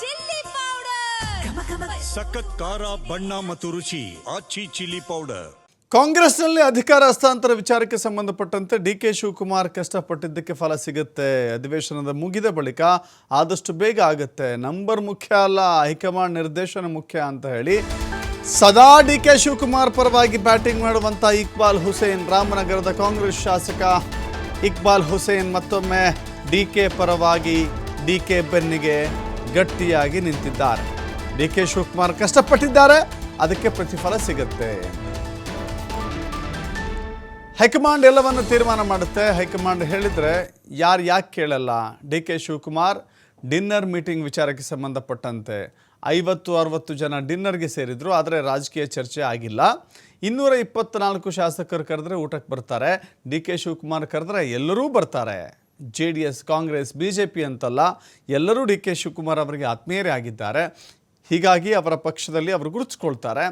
Chilli powder. ಸಖತ್ ಖಾರ ಬಣ್ಣ ಮತ್ತು ರುಚಿ ಆಚಿ ಚಿಲ್ಲಿ ಪೌಡರ್. ಕಾಂಗ್ರೆಸ್ನಲ್ಲಿ ಅಧಿಕಾರ ಹಸ್ತಾಂತರ ವಿಚಾರಕ್ಕೆ ಸಂಬಂಧಪಟ್ಟಂತೆ ಡಿ ಕೆ ಶಿವಕುಮಾರ್ ಕಷ್ಟಪಟ್ಟಿದ್ದಕ್ಕೆ ಫಲ ಸಿಗುತ್ತೆ. ಅಧಿವೇಶನದ ಮುಗಿದ ಬಳಿಕ ಆದಷ್ಟು ಬೇಗ ಆಗುತ್ತೆ. ನಂಬರ್ ಮುಖ್ಯ ಅಲ್ಲ ಹೈಕಮಾಂಡ್ ನಿರ್ದೇಶನ ಮುಖ್ಯ ಅಂತ ಹೇಳಿ ಸದಾ ಡಿ ಕೆ ಶಿವಕುಮಾರ್ ಪರವಾಗಿ ಬ್ಯಾಟಿಂಗ್ ಮಾಡುವಂಥ ಇಕ್ಬಾಲ್ ಹುಸೇನ್ ರಾಮನಗರದ ಕಾಂಗ್ರೆಸ್ ಶಾಸಕ ಇಕ್ಬಾಲ್ ಹುಸೇನ್ ಮತ್ತೊಮ್ಮೆ ಡಿ ಕೆ ಪರವಾಗಿ ಡಿ ಕೆ ಬೆನ್ನಿಗೆ ಗಟ್ಟಿಯಾಗಿ ನಿಂತಿದ್ದಾರೆ. ಡಿ ಕೆ ಶಿವಕುಮಾರ್ ಕಷ್ಟಪಟ್ಟಿದ್ದಾರೆ, ಅದಕ್ಕೆ ಪ್ರತಿಫಲ ಸಿಗುತ್ತೆ. ಹೈಕಮಾಂಡ್ ಎಲ್ಲವನ್ನು ತೀರ್ಮಾನ ಮಾಡುತ್ತೆ. ಹೈಕಮಾಂಡ್ ಹೇಳಿದರೆ ಯಾರು ಯಾಕೆ ಕೇಳಲ್ಲ? D K Shivakumar dinner meeting ವಿಚಾರಕ್ಕೆ ಸಂಬಂಧಪಟ್ಟಂತೆ. ಐವತ್ತು, ಅರವತ್ತು ಜನ ಡಿನ್ನರ್ಗೆ ಸೇರಿದ್ರು, ಆದರೆ ರಾಜಕೀಯ ಚರ್ಚೆ ಆಗಿಲ್ಲ. ಇನ್ನೂರ ಇಪ್ಪತ್ತ್ನಾಲ್ಕು ಶಾಸಕರು ಕರೆದ್ರೆ ಊಟಕ್ಕೆ ಬರ್ತಾರೆ. ಡಿ ಕೆ ಶಿವಕುಮಾರ್ ಕರೆದ್ರೆ ಎಲ್ಲರೂ ಬರ್ತಾರೆ. J D S Congress B J P ಅಂತಲ್ಲ, ಎಲ್ಲರೂ ಡಿ ಕೆ ಶಿವಕುಮಾರ್ ಅವರಿಗೆ ಆತ್ಮೀಯರೇ ಆಗಿದ್ದಾರೆ. ಹೀಗಾಗಿ ಅವರ ಪಕ್ಷದಲ್ಲಿ ಅವರು ಗುರುತಿಸ್ಕೊಳ್ತಾರೆ.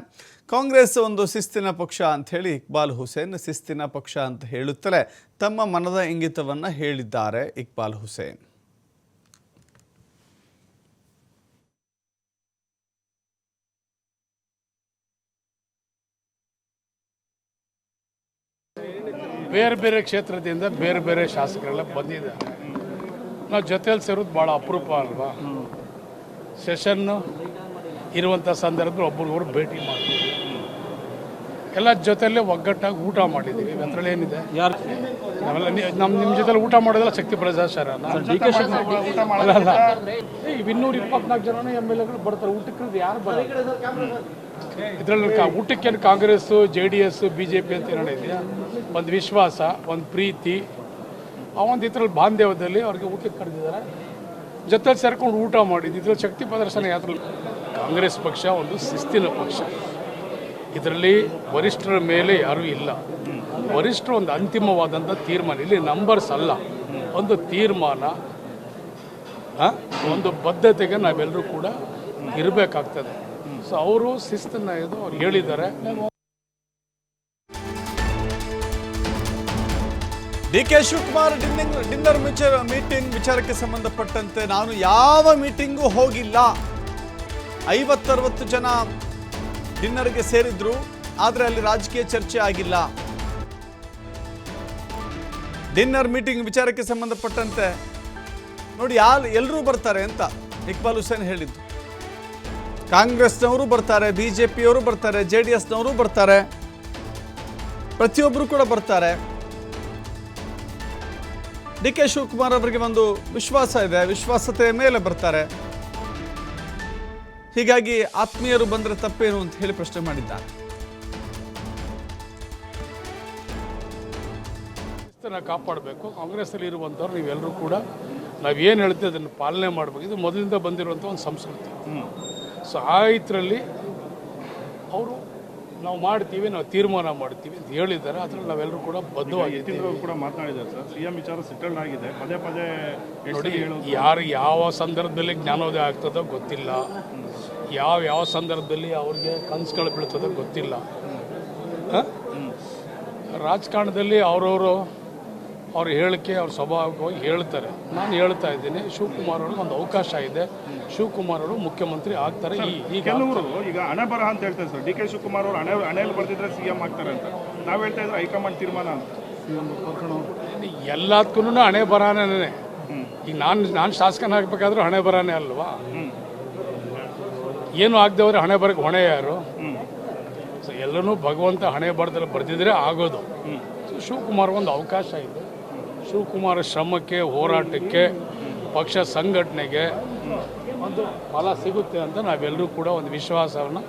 ಕಾಂಗ್ರೆಸ್ ಒಂದು ಶಿಸ್ತಿನ ಪಕ್ಷ ಅಂಥೇಳಿ ಇಕ್ಬಾಲ್ ಹುಸೇನ್ ಶಿಸ್ತಿನ ಪಕ್ಷ ಅಂತ ಹೇಳುತ್ತಲೇ ತಮ್ಮ ಮನದ ಇಂಗಿತವನ್ನು ಹೇಳಿದ್ದಾರೆ ಇಕ್ಬಾಲ್ ಹುಸೇನ್. ಬೇರೆ ಬೇರೆ ಕ್ಷೇತ್ರದಿಂದ ಬೇರೆ ಬೇರೆ ಶಾಸಕರೆಲ್ಲ ಬಂದಿದ್ದಾರೆ. ನಾವು ಜೊತೆಯಲ್ಲಿ ಸೇರೋದು ಭಾಳ ಅಪರೂಪ ಅಲ್ವಾ? ಸೆಷನ್ನು ಇರುವಂಥ ಸಂದರ್ಭದಲ್ಲಿ ಒಬ್ರಿಗೊಬ್ರು ಭೇಟಿ ಮಾಡ್ತೀವಿ. ಎಲ್ಲ ಜೊತೆಯಲ್ಲೇ ಒಗ್ಗಟ್ಟಾಗಿ ಊಟ ಮಾಡಿದ್ದೀವಿ. ಅದರಲ್ಲಿ ಏನಿದೆ? ಯಾರು? ನಾವೆಲ್ಲ ನಮ್ಮ ನಿಮ್ಮ ಜೊತೆಲಿ ಊಟ ಮಾಡೋದೆಲ್ಲ ಶಕ್ತಿ ಪ್ರಸಾದ್ ಸರ್ ಅಲ್ಲ? ಅಲ್ಲ ಇನ್ನೂರ ಇಪ್ಪತ್ನಾಲ್ಕು ಜನ ಎಂ ಎಲ್ ಎಗಳು ಬರ್ತಾರೆ. ಊಟಕ್ಕೆ ಯಾರು ಬರಲ್ಲ? ಇದರಲ್ಲಿ ಊಟಕ್ಕೆ Congress J D S B J P ಅಂತ ಏನೋ ಇದೆಯಾ? ಒಂದು ವಿಶ್ವಾಸ ಒಂದು ಪ್ರೀತಿ. ಆ ಒಂದು ಇದ್ರಲ್ಲಿ ಬಾಂಧವ್ಯದಲ್ಲಿ ಅವ್ರಿಗೆ ಊಟಕ್ಕೆ ಕರೆದಿದ್ದಾರೆ. ಜೊತೆಲಿ ಸೇರ್ಕೊಂಡು ಊಟ ಮಾಡಿದ್ದು. ಇದ್ರಲ್ಲಿ ಶಕ್ತಿ ಪ್ರದರ್ಶನ ಯಾವ್ದ್ರಲ್ಲಿ ಕಾಂಗ್ರೆಸ್ ಪಕ್ಷ ಒಂದು ಶಿಸ್ತಿನ ಪಕ್ಷ. ಇದರಲ್ಲಿ ವರಿಷ್ಠರ ಮೇಲೆ ಯಾರೂ ಇಲ್ಲ. ವರಿಷ್ಠರು ಒಂದು ಅಂತಿಮವಾದಂಥ ತೀರ್ಮಾನ. ಇಲ್ಲಿ ನಂಬರ್ಸ್ ಅಲ್ಲ. ಒಂದು ತೀರ್ಮಾನ ಒಂದು ಬದ್ಧತೆಗೆ ನಾವೆಲ್ಲರೂ ಕೂಡ ಇರಬೇಕಾಗ್ತದೆ. ಸೊ ಅವರು ಶಿಸ್ತನ್ನ ಇದು ಅವ್ರು ಹೇಳಿದ್ದಾರೆ. D K Shivakumar dining dinner ಮಿಚರ್ meeting ವಿಚಾರಕ್ಕೆ ಸಂಬಂಧಪಟ್ಟಂತೆ ನಾನು ಯಾವ ಮೀಟಿಂಗೂ ಹೋಗಿಲ್ಲ. ಐವತ್ತರವತ್ತು ಜನ ಡಿನ್ನರ್ಗೆ ಸೇರಿದ್ರು, ಆದರೆ ಅಲ್ಲಿ ರಾಜಕೀಯ ಚರ್ಚೆ ಆಗಿಲ್ಲ. ಡಿನ್ನರ್ ಮೀಟಿಂಗ್ ವಿಚಾರಕ್ಕೆ ಸಂಬಂಧಪಟ್ಟಂತೆ ನೋಡಿ ಯಾರು ಎಲ್ಲರೂ ಬರ್ತಾರೆ ಅಂತ ಇಕ್ಬಾಲ್ ಹುಸೇನ್ ಹೇಳಿದ್ದು. ಕಾಂಗ್ರೆಸ್ನವರು ಬರ್ತಾರೆ ಬಿ ಜೆ ಪಿಯವರು ಬರ್ತಾರೆ ಜೆ ಡಿ ಎಸ್ನವರು ಬರ್ತಾರೆ ಪ್ರತಿಯೊಬ್ಬರು ಕೂಡ ಬರ್ತಾರೆ. ಡಿ ಕೆ ಶಿವಕುಮಾರ್ ಅವರಿಗೆ ಒಂದು ವಿಶ್ವಾಸ ಇದೆ, ವಿಶ್ವಾಸತೆಯ ಮೇಲೆ ಬರ್ತಾರೆ. ಹೀಗಾಗಿ ಆತ್ಮೀಯರು ಬಂದರೆ ತಪ್ಪೇನು ಅಂತ ಹೇಳಿ ಪ್ರಶ್ನೆ ಮಾಡಿದ್ದಾರೆ. ಕಾಪಾಡಬೇಕು ಕಾಪಾಡಬೇಕು. ಕಾಂಗ್ರೆಸ್ಸಲ್ಲಿ ಇರುವಂಥವ್ರು ನೀವೆಲ್ಲರೂ ಕೂಡ ನಾವು ಏನು ಹೇಳ್ತೀವಿ ಅದನ್ನು ಪಾಲನೆ ಮಾಡಬೇಕು. ಇದು ಮೊದಲಿಂದ ಬಂದಿರುವಂಥ ಒಂದು ಸಂಸ್ಕೃತಿ. ಸೊ ಆ ಇದರಲ್ಲಿ ಅವರು ನಾವು ಮಾಡ್ತೀವಿ ನಾವು ತೀರ್ಮಾನ ಮಾಡ್ತೀವಿ ಅಂತ ಹೇಳಿದ್ದಾರೆ. ಅದ್ರಲ್ಲಿ ನಾವೆಲ್ಲರೂ ಕೂಡ ಬದ್ಧವಾಗಿದ್ದೀವಿ. ಕೂಡ ಮಾತನಾಡಿದ್ದಾರೆ ಸರ್. ಸಿಎಂ ವಿಚಾರ ಸೆಟಲ್ಡ್ ಆಗಿದೆ. ಪದೇ ಪದೇ ನೋಡಿ ಯಾರು ಯಾವ ಸಂದರ್ಭದಲ್ಲಿ ಜ್ಞಾನೋದಯ ಆಗ್ತದೋ ಗೊತ್ತಿಲ್ಲ. ಯಾವ ಯಾವ ಸಂದರ್ಭದಲ್ಲಿ ಅವ್ರಿಗೆ ಕನಸುಗಳು ಬೀಳ್ತದೋ ಗೊತ್ತಿಲ್ಲ? ರಾಜಕಾರಣದಲ್ಲಿ ಅವರವರು ಅವ್ರ ಹೇಳಿಕೆ ಅವ್ರ ಸ್ವಾಭಾವಿಕವಾಗಿ ಹೇಳ್ತಾರೆ. ನಾನು ಹೇಳ್ತಾ ಇದ್ದೀನಿ ಶಿವಕುಮಾರ್ ಅವ್ರಿಗೆ ಒಂದು ಅವಕಾಶ ಇದೆ. ಶಿವಕುಮಾರ್ ಅವರು ಮುಖ್ಯಮಂತ್ರಿ ಆಗ್ತಾರೆ. ಈ ಈಗ ಕೆಲವರು ಈಗ ಹಣೆ ಬರಹ ಅಂತ ಹೇಳ್ತಾರೆ ಸರ್. ಡಿ ಕೆ ಶಿವಕುಮಾರ್ ಅವರು ಹಣೆ ಹಣೆಯಲ್ಲಿ ಸಿ ಎಂ ಆಗ್ತಾರೆ ಅಂತ. ನಾವು ಹೇಳ್ತಾ ಇದ್ರೆ ಹೈಕಮಾಂಡ್ ತೀರ್ಮಾನ ಅಂತ. ಎಲ್ಲದಕ್ಕೂ ಹಣೆ ಬರಹನೇ ಈಗ ನಾನು ನಾನು ಶಾಸಕನಾಗಬೇಕಾದ್ರೂ ಹಣೆ ಬರಹನೇ ಅಲ್ವಾ? ಏನು ಆಗದವ್ರೆ ಹಣೆ ಬರಕ್ಕೆ ಹೊಣೆ ಯಾರು? ಸೊ ಎಲ್ಲನೂ ಭಗವಂತ ಹಣೆ ಬರದಲ್ಲಿ ಬರ್ದಿದ್ರೆ ಆಗೋದು. ಸೊ ಶಿವಕುಮಾರ್ ಒಂದು ಅವಕಾಶ ಇದೆ. ಶಿವಕುಮಾರ ಶ್ರಮಕ್ಕೆ ಹೋರಾಟಕ್ಕೆ ಪಕ್ಷ ಸಂಘಟನೆಗೆ ಒಂದು ಫಲ ಸಿಗುತ್ತೆ ಅಂತ ನಾವೆಲ್ಲರೂ ಕೂಡ ಒಂದು ವಿಶ್ವಾಸವನ್ನು